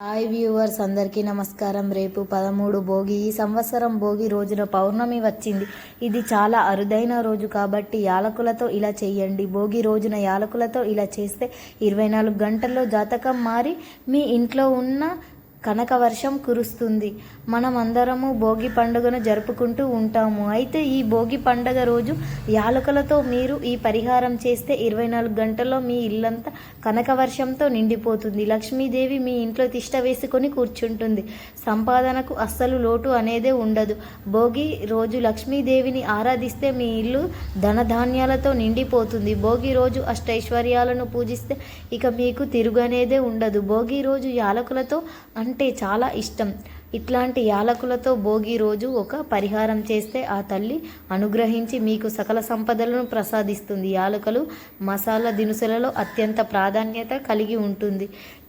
Hi viewers అందరికీ నమస్కారం. రేపు పదమూడు భోగి ఈ సంవత్సరం భోగి రోజున పౌర్ణమి వచ్చింది. ఇది చాలా అరుదైన రోజు కాబట్టి యాలకులతో ఇలా చేయండి. భోగి రోజున యాలకులతో ఇలా చేస్తే ఇరవై నాలుగు గంటల్లో జాతకం మారి మీ ఇంట్లో ఉన్న కనక వర్షం కురుస్తుంది. మనమందరము భోగి పండుగను జరుపుకుంటూ ఉంటాము. అయితే ఈ భోగి పండుగ రోజు యాలకులతో మీరు ఈ పరిహారం చేస్తే ఇరవై నాలుగు గంటల్లో మీ ఇల్లంతా కనక వర్షంతో నిండిపోతుంది. లక్ష్మీదేవి మీ ఇంట్లో తిష్ట వేసుకొని కూర్చుంటుంది. సంపాదనకు అస్సలు లోటు అనేదే ఉండదు. భోగి రోజు లక్ష్మీదేవిని ఆరాధిస్తే మీ ఇల్లు ధనధాన్యాలతో నిండిపోతుంది. భోగి రోజు అష్టైశ్వర్యాలను పూజిస్తే ఇక మీకు తిరుగనేదే ఉండదు. భోగి రోజు యాలకులతో అంటే అంటే చాలా ఇష్టం. ఇట్లాంటి యాలకులతో భోగి రోజు ఒక పరిహారం చేస్తే ఆ తల్లి అనుగ్రహించి మీకు సకల సంపదలను ప్రసాదిస్తుంది. యాలకులు మసాలా దినుసులలో అత్యంత ప్రాధాన్యత కలిగి ఉంటుంది.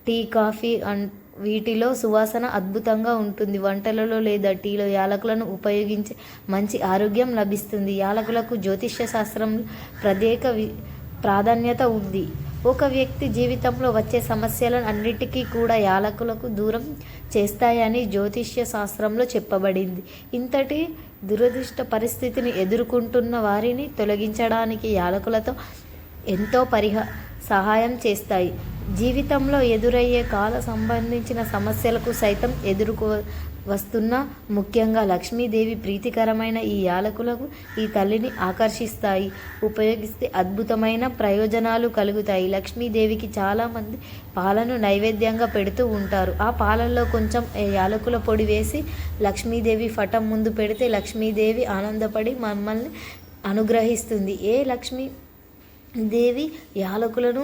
టీ కాఫీ అండ్ వీటిలో సువాసన అద్భుతంగా ఉంటుంది. వంటలలో లేదా టీలో యాలకులను ఉపయోగించి మంచి ఆరోగ్యం లభిస్తుంది. యాలకులకు జ్యోతిష్య శాస్త్రం ప్రత్యేక వి- ప్రాధాన్యత ఉంది. ఒక వ్యక్తి జీవితంలో వచ్చే సమస్యలను అన్నిటికీ కూడా యాలకులకు దూరం చేస్తాయని జ్యోతిష్య శాస్త్రంలో చెప్పబడింది. ఇంతటి దురదృష్ట పరిస్థితిని ఎదుర్కొంటున్న వారిని తొలగించడానికి యాలకులతో ఎంతో పరిహ సహాయం చేస్తాయి. జీవితంలో ఎదురయ్యే కాల సంబంధించిన సమస్యలకు సైతం ఎదుర్కో వస్తున్న ముఖ్యంగా లక్ష్మీదేవి ప్రీతికరమైన ఈ యాలకులకు ఈ తల్లిని ఆకర్షిస్తాయి. ఉపయోగిస్తే అద్భుతమైన ప్రయోజనాలు కలుగుతాయి. లక్ష్మీదేవికి చాలామంది పాలను నైవేద్యంగా పెడుతూ ఉంటారు. ఆ పాలల్లో కొంచెం యాలకుల పొడి వేసి లక్ష్మీదేవి ఫటం ముందు పెడితే లక్ష్మీదేవి ఆనందపడి మమ్మల్ని అనుగ్రహిస్తుంది. ఏ లక్ష్మీ దేవి యాలకులను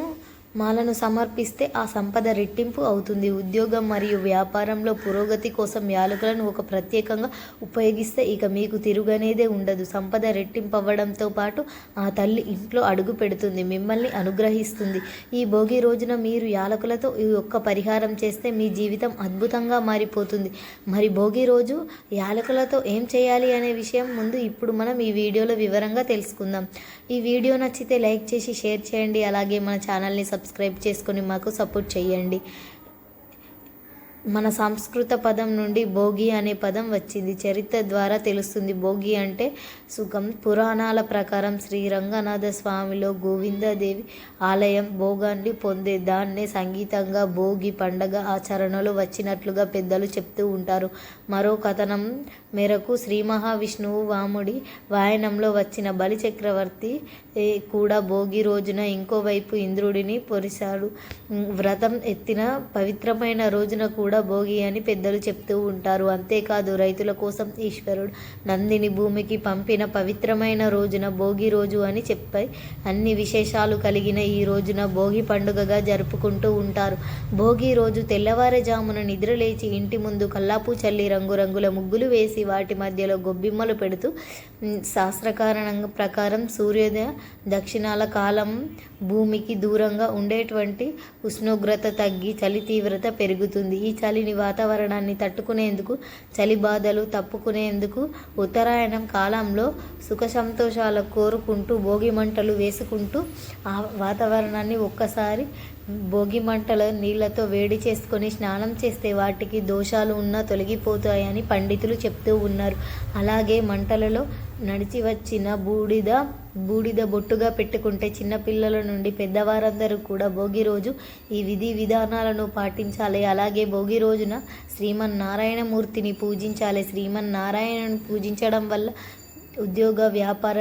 మాలను సమర్పిస్తే ఆ సంపద రెట్టింపు అవుతుంది. ఉద్యోగం మరియు వ్యాపారంలో పురోగతి కోసం యాలకులను ఒక ప్రత్యేకంగా ఉపయోగిస్తే ఇక మీకు తిరుగనేదే ఉండదు. సంపద రెట్టింపు అవ్వడంతో పాటు ఆ తల్లి ఇంట్లో అడుగు పెడుతుంది మిమ్మల్ని అనుగ్రహిస్తుంది. ఈ భోగి రోజున మీరు యాలకులతో ఈ ఒక్క పరిహారం చేస్తే మీ జీవితం అద్భుతంగా మారిపోతుంది. మరి భోగి రోజు యాలకులతో ఏం చేయాలి అనే విషయం ముందు ఇప్పుడు మనం ఈ వీడియోలో వివరంగా తెలుసుకుందాం. ఈ వీడియో నచ్చితే లైక్ చేసి షేర్ చేయండి. అలాగే మన ఛానల్ని సబ్స్క్రైబ్ చేసుకొని మాకు సపోర్ట్ చేయండి. మన సంస్కృత పదం నుండి భోగి అనే పదం వచ్చింది. చరిత్ర ద్వారా తెలుస్తుంది. భోగి అంటే సుఖం. పురాణాల ప్రకారం శ్రీ రంగనాథ స్వామిలో గోవిందదేవి ఆలయం భోగాన్ని పొందే దాన్నే సంగీతంగా భోగి పండగ ఆచరణలో వచ్చినట్లుగా పెద్దలు చెప్తూ ఉంటారు. మరో కథనం మేరకు శ్రీ మహావిష్ణువు వాముడి వాయనంలో వచ్చిన బలి చక్రవర్తి కూడా భోగి రోజున ఇంకోవైపు ఇంద్రుడిని పొరిశాడు. వ్రతం ఎత్తిన పవిత్రమైన రోజున కూడా భోగి అని పెద్దలు చెప్తూ ఉంటారు. అంతేకాదు రైతుల కోసం ఈశ్వరుడు నందిని భూమికి పంపిన పవిత్రమైన రోజున భోగి రోజు అని చెప్పాయి అన్ని విశేషాలు కలిగిన ఈ రోజున భోగి పండుగగా జరుపుకుంటూ ఉంటారు. భోగి రోజు తెల్లవారుజామున నిద్రలేచి ఇంటి ముందు కల్లాపు చల్లి రంగురంగుల ముగ్గులు వేసి వాటి మధ్యలో గొబ్బిమ్మలు పెడుతూ శాస్త్రకారణంగా ప్రకారం సూర్యోదయ దక్షిణాల కాలం భూమికి దూరంగా ఉండేటువంటి ఉష్ణోగ్రత తగ్గి చలి తీవ్రత పెరుగుతుంది. ఈ చలిని వాతావరణాన్ని తట్టుకునేందుకు చలి బాధలు తప్పుకునేందుకు ఉత్తరాయణం కాలంలో సుఖ సంతోషాలు కోరుకుంటూ భోగి మంటలు వేసుకుంటూ ఆ వాతావరణాన్ని ఒక్కసారి భోగి మంటల నీళ్ళతో వేడి చేసుకొని స్నానం చేస్తే వాటికి దోషాలు ఉన్నా తొలగిపోతాయని పండితులు చెప్తూ ఉన్నారు. అలాగే మంటలలో నడిచి వచ్చిన బూడిద బూడిద బొట్టుగా పెట్టుకుంటే చిన్నపిల్లల నుండి పెద్దవారందరూ కూడా భోగి రోజు ఈ విధి విధానాలను పాటించాలి. అలాగే భోగి రోజున శ్రీమన్నారాయణమూర్తిని పూజించాలి. శ్రీమన్నారాయణను పూజించడం వల్ల ఉద్యోగ వ్యాపార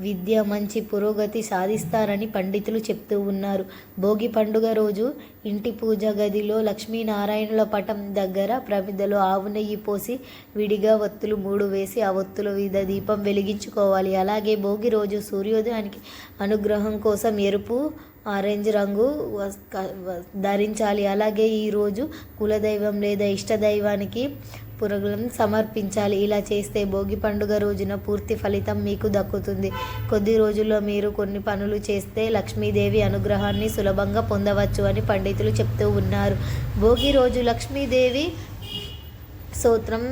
విద్య మంచి పురోగతి సాధిస్తారని పండితులు చెప్తూ ఉన్నారు. భోగి పండుగ రోజు ఇంటి పూజ గదిలో లక్ష్మీనారాయణుల పటం దగ్గర ప్రమిదలో ఆవు నెయ్యి పోసి విడిగా ఒత్తులు మూడు వేసి ఆ ఒత్తుల మీద దీపం వెలిగించుకోవాలి. అలాగే భోగి రోజు సూర్యోదయానికి అనుగ్రహం కోసం ఎరుపు ఆరెంజ్ రంగు వ- ధరించాలి. అలాగే ఈరోజు కులదైవం లేదా ఇష్టదైవానికి పురుగులను సమర్పించాలి. ఇలా చేస్తే భోగి పండుగ రోజున పూర్తి ఫలితం మీకు దక్కుతుంది. కొద్ది రోజుల్లో మీరు కొన్ని పనులు చేస్తే లక్ష్మీదేవి అనుగ్రహాన్ని సులభంగా పొందవచ్చు అని పండితులు చెప్తూ ఉన్నారు. భోగి రోజు లక్ష్మీదేవి స్తోత్రం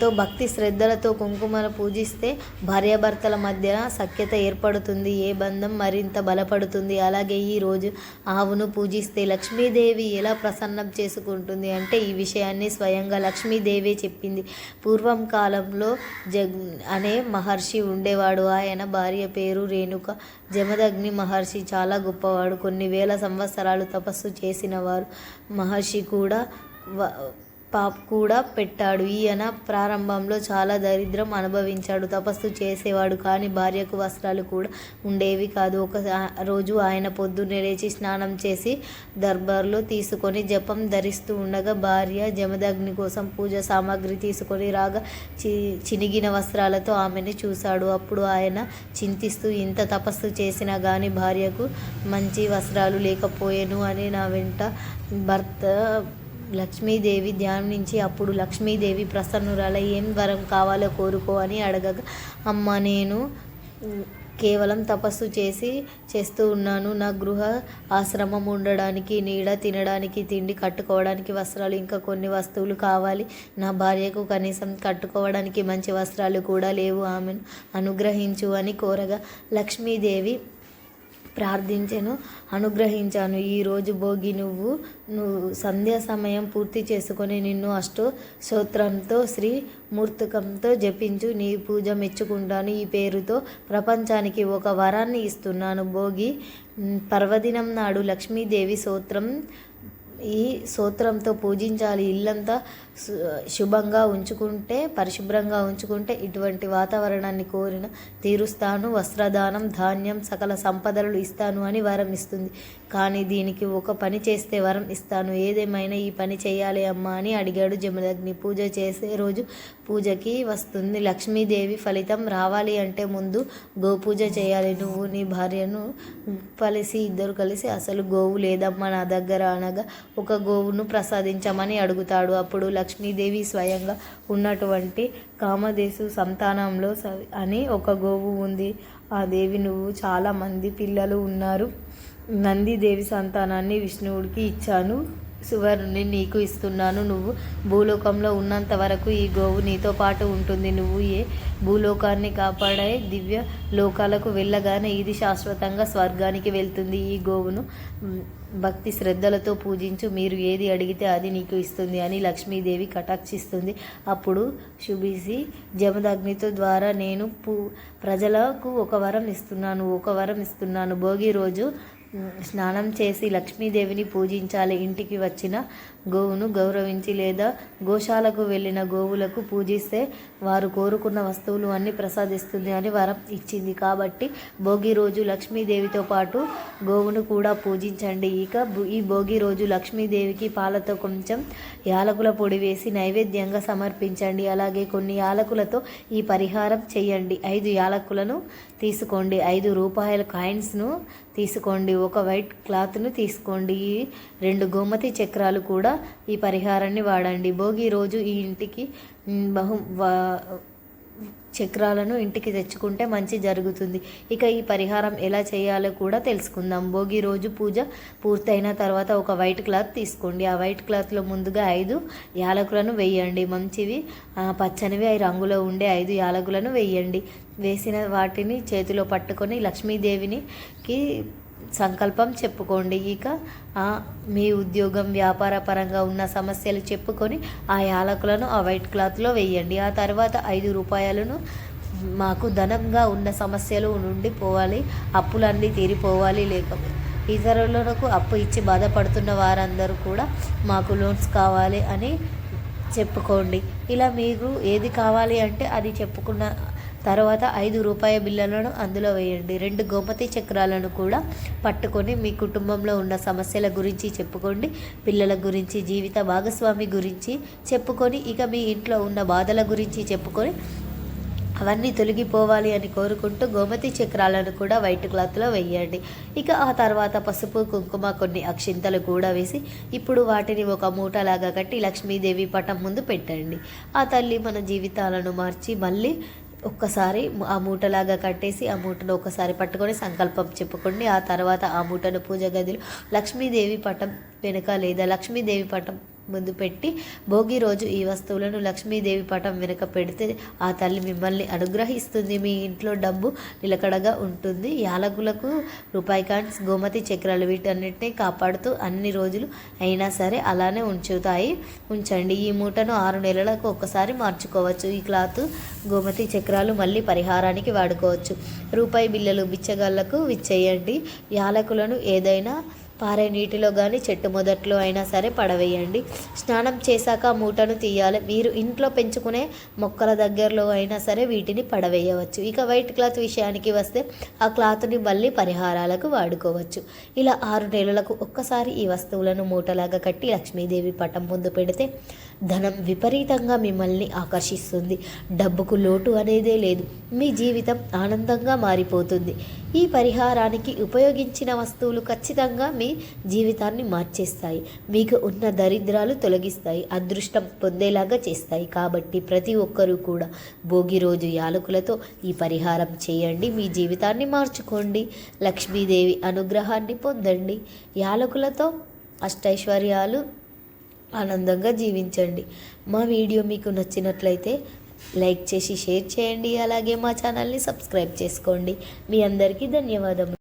తో భక్తి శ్రద్ధలతో కుంకుమను పూజిస్తే భార్యాభర్తల మధ్య సఖ్యత ఏర్పడుతుంది ఏ బంధం మరింత బలపడుతుంది. అలాగే ఈరోజు ఆవును పూజిస్తే లక్ష్మీదేవి ఎలా ప్రసన్నం చేసుకుంటుంది అంటే ఈ విషయాన్ని స్వయంగా లక్ష్మీదేవి చెప్పింది. పూర్వం కాలంలో జగ్ అనే మహర్షి ఉండేవాడు. ఆయన భార్య పేరు రేణుక. జమదగ్ని మహర్షి చాలా గొప్పవాడు. కొన్ని వేల సంవత్సరాలు తపస్సు చేసినవారు మహర్షి కూడా వ- కూడా పెట్టాడు. ఈయన ప్రారంభంలో చాలా దరిద్రం అనుభవించాడు. తపస్సు చేసేవాడు కానీ భార్యకు వస్త్రాలు కూడా ఉండేవి కాదు. ఒక రోజు ఆయన పొద్దున్నే లేచి స్నానం చేసి దర్బార్లో తీసుకొని జపం ధరిస్తూ ఉండగా భార్య జమదగ్ని కోసం పూజ సామాగ్రి తీసుకొని రాగా చి చినిగిన వస్త్రాలతో ఆమెని చూశాడు. అప్పుడు ఆయన చింతిస్తూ ఇంత తపస్సు చేసినా కానీ భార్యకు మంచి వస్త్రాలు లేకపోయేను అని నా వెంట భర్త లక్ష్మీదేవి ధ్యానించి అప్పుడు లక్ష్మీదేవి ప్రసన్నురాలై ఏం వరం కావాలో కోరుకో అని అడగగా అమ్మ నేను కేవలం తపస్సు చేసి చేస్తూ ఉన్నాను. నా గృహ ఆశ్రమం ఉండడానికి నీడ తినడానికి తిండి కట్టుకోవడానికి వస్త్రాలు ఇంకా కొన్ని వస్తువులు కావాలి. నా భార్యకు కనీసం కట్టుకోవడానికి మంచి వస్త్రాలు కూడా లేవు. ఆమెను అనుగ్రహించు అని కోరగా లక్ష్మీదేవి ప్రార్థించెను అనుగ్రహించాను. ఈరోజు భోగి నువ్వు నువ్వు సంధ్యా సమయం పూర్తి చేసుకొని నిన్ను అష్టో స్తోత్రంతో శ్రీ మూర్తకంతో జపించు. నీ పూజ మెచ్చుకుంటాను. ఈ పేరుతో ప్రపంచానికి ఒక వరాన్ని ఇస్తున్నాను. భోగి పర్వదినం నాడు లక్ష్మీదేవి సూత్రం ఈ సూత్రంతో పూజించాలి. ఇల్లంతా శుభంగా ఉంచుకుంటే పరిశుభ్రంగా ఉంచుకుంటే ఇటువంటి వాతావరణాన్ని కోరిన తీరుస్తాను వస్త్రదానం ధాన్యం సకల సంపదలు ఇస్తాను అని వరం ఇస్తుంది. కానీ దీనికి ఒక పని చేస్తే వరం ఇస్తాను. ఏదేమైనా ఈ పని చేయాలి అమ్మా అని అడిగాడు జమదగ్ని. పూజ చేసే రోజు పూజకి వస్తుంది. లక్ష్మీదేవి ఫలితం రావాలి అంటే ముందు గోపూజ చేయాలి. నువ్వు నీ భార్యను కలిసి ఇద్దరు కలిసి అసలు గోవు లేదమ్మా నా దగ్గర అనగా ఒక గోవును ప్రసాదించమని అడుగుతాడు. అప్పుడు లక్ష్మీదేవి స్వయంగా ఉన్నటువంటి కామదేశు సంతానంలో స- అని ఒక గోవు ఉంది. ఆ దేవి నువ్వు చాలామంది పిల్లలు ఉన్నారు. నందిదేవి సంతానాన్ని విష్ణువుడికి ఇచ్చాను. సువర్ణుని నీకు ఇస్తున్నాను. నువ్వు భూలోకంలో ఉన్నంత వరకు ఈ గోవు నీతో పాటు ఉంటుంది. నువ్వు ఏ భూలోకాన్ని కాపాడే దివ్య లోకాలకు వెళ్ళగానే ఇది శాశ్వతంగా స్వర్గానికి వెళ్తుంది. ఈ గోవును భక్తి శ్రద్ధలతో పూజించు. మీరు ఏది అడిగితే అది నీకు ఇస్తుంది అని లక్ష్మీదేవి కటాక్షిస్తుంది. అప్పుడు శుభిసి జమదగ్నితో ద్వారా నేను పూ ప్రజలకు ఒక వరం ఇస్తున్నాను ఒక వరం ఇస్తున్నాను. భోగి రోజు స్నానం చేసి లక్ష్మీదేవిని పూజించాలి. ఇంటికి వచ్చిన గోవును గౌరవించి లేదా గోశాలకు వెళ్ళిన గోవులకు పూజిస్తే వారు కోరుకున్న వస్తువులు అన్ని ప్రసాదిస్తుంది అని వరం ఇచ్చింది. కాబట్టి భోగి రోజు లక్ష్మీదేవితో పాటు గోవును కూడా పూజించండి. ఇక ఈ భోగి రోజు లక్ష్మీదేవికి పాలతో కొంచెం యాలకుల పొడి వేసి నైవేద్యంగా సమర్పించండి. అలాగే కొన్ని యాలకులతో ఈ పరిహారం చేయండి. ఐదు యాలకులను తీసుకోండి. ఐదు రూపాయల కాయిన్స్ను తీసుకోండి. ఒక వైట్ క్లాత్ను తీసుకోండి. ఈ రెండు గోమతి చక్రాలు కూడా ఈ పరిహారాన్ని వాడండి. భోగి రోజు ఈ ఇంటికి బహు చక్రాలను ఇంటికి తెచ్చుకుంటే మంచి జరుగుతుంది. ఇక ఈ పరిహారం ఎలా చేయాలో కూడా తెలుసుకుందాం. భోగి రోజు పూజ పూర్తయిన తర్వాత ఒక వైట్ క్లాత్ తీసుకోండి. ఆ వైట్ క్లాత్లో ముందుగా ఐదు యాలకులను వేయండి. మంచివి పచ్చనివి అవి రంగులో ఉండే ఐదు యాలకులను వేయండి. వేసిన వాటిని చేతిలో పట్టుకొని లక్ష్మీదేవినికి సంకల్పం చెప్పుకోండి ఇక ఆ, మీ ఉద్యోగం వ్యాపార పరంగా ఉన్న సమస్యలు చెప్పుకొని ఆ యాలకులను ఆ వైట్ క్లాత్లో వేయండి. ఆ తర్వాత ఐదు రూపాయలను మాకు ధనంగా ఉన్న సమస్యలు నుండి పోవాలి అప్పులన్నీ తీరిపోవాలి. లేకపోతే ఇతరులకు అప్పు ఇచ్చి బాధపడుతున్న వారందరూ కూడా మాకు లోన్స్ కావాలి అని చెప్పుకోండి. ఇలా మీరు ఏది కావాలి అంటే అది చెప్పుకున్న తర్వాత ఐదు రూపాయ బిళ్ళలను అందులో వేయండి. రెండు గోమతి చక్రాలను కూడా పట్టుకొని మీ కుటుంబంలో ఉన్న సమస్యల గురించి చెప్పుకోండి. పిల్లల గురించి జీవిత భాగస్వామి గురించి చెప్పుకొని ఇక మీ ఇంట్లో ఉన్న బాధల గురించి చెప్పుకొని అవన్నీ తొలగిపోవాలి అని కోరుకుంటూ గోమతి చక్రాలను కూడా వైట్ క్లాత్లో వేయండి. ఇక ఆ తర్వాత పసుపు కుంకుమ కొన్ని అక్షింతలు కూడా వేసి ఇప్పుడు వాటిని ఒక మూటలాగా కట్టి లక్ష్మీదేవి పటం ముందు పెట్టండి. ఆ తల్లి మన జీవితాలను మార్చి మళ్ళీ ఒక్కసారి ఆ మూటలాగా కట్టేసి ఆ మూటను ఒకసారి పట్టుకొని సంకల్పం చెప్పుకోండి ఆ తర్వాత ఆ మూటను పూజ గదిలో లక్ష్మీదేవి పటం వెనుక లేదా లక్ష్మీదేవి పటం ముందు పెట్టి భోగి రోజు ఈ వస్తువులను లక్ష్మీదేవి పటం వెనుక పెడితే ఆ తల్లి మిమ్మల్ని అనుగ్రహిస్తుంది. మీ ఇంట్లో డబ్బు నిలకడగా ఉంటుంది. యాలకులకు రూపాయి కాన్స్ గోమతి చక్రాలు వీటన్నిటిని కాపాడుతూ అన్ని రోజులు అయినా సరే అలానే ఉంచుతాయి. ఉంచండి. ఈ మూటను ఆరు నెలలకు ఒక్కసారి మార్చుకోవచ్చు. ఈ క్లాత్ గోమతి చక్రాలు మళ్ళీ పరిహారానికి వాడుకోవచ్చు. రూపాయి బిళ్ళలు బిచ్చగాళ్ళకు విచ్చేయండి. యాలకులను ఏదైనా పారే నీటిలో కానీ చెట్టు మొదట్లో అయినా సరే పడవేయండి. స్నానం చేశాక ఆ మూటను తీయాలి. మీరు ఇంట్లో పెంచుకునే మొక్కల దగ్గరలో అయినా సరే వీటిని పడవేయవచ్చు. ఇక వైట్ క్లాత్ విషయానికి వస్తే ఆ క్లాత్ని మళ్ళీ పరిహారాలకు వాడుకోవచ్చు. ఇలా ఆరు నెలలకు ఒక్కసారి ఈ వస్తువులను మూటలాగా కట్టి లక్ష్మీదేవి పటం ముందు పెడితే ధనం విపరీతంగా మిమ్మల్ని ఆకర్షిస్తుంది. డబ్బుకు లోటు అనేదే లేదు. మీ జీవితం ఆనందంగా మారిపోతుంది. ఈ పరిహారానికి ఉపయోగించిన వస్తువులు ఖచ్చితంగా మీ జీవితాన్ని మార్చేస్తాయి. మీకు ఉన్న దరిద్రాలు తొలగిస్తాయి. అదృష్టం పొందేలాగా చేస్తాయి. కాబట్టి ప్రతి ఒక్కరూ కూడా భోగి రోజు యాలకులతో ఈ పరిహారం చేయండి. మీ జీవితాన్ని మార్చుకోండి. లక్ష్మీదేవి అనుగ్రహాన్ని పొందండి. యాలకులతో అష్టైశ్వర్యాలు ఆనందంగా జీవించండి. మా వీడియో మీకు నచ్చినట్లయితే లైక్ చేసి షేర్ చేయండి. అలాగే మా ఛానల్ని సబ్స్క్రైబ్ చేసుకోండి. మీ అందరికీ ధన్యవాదములు.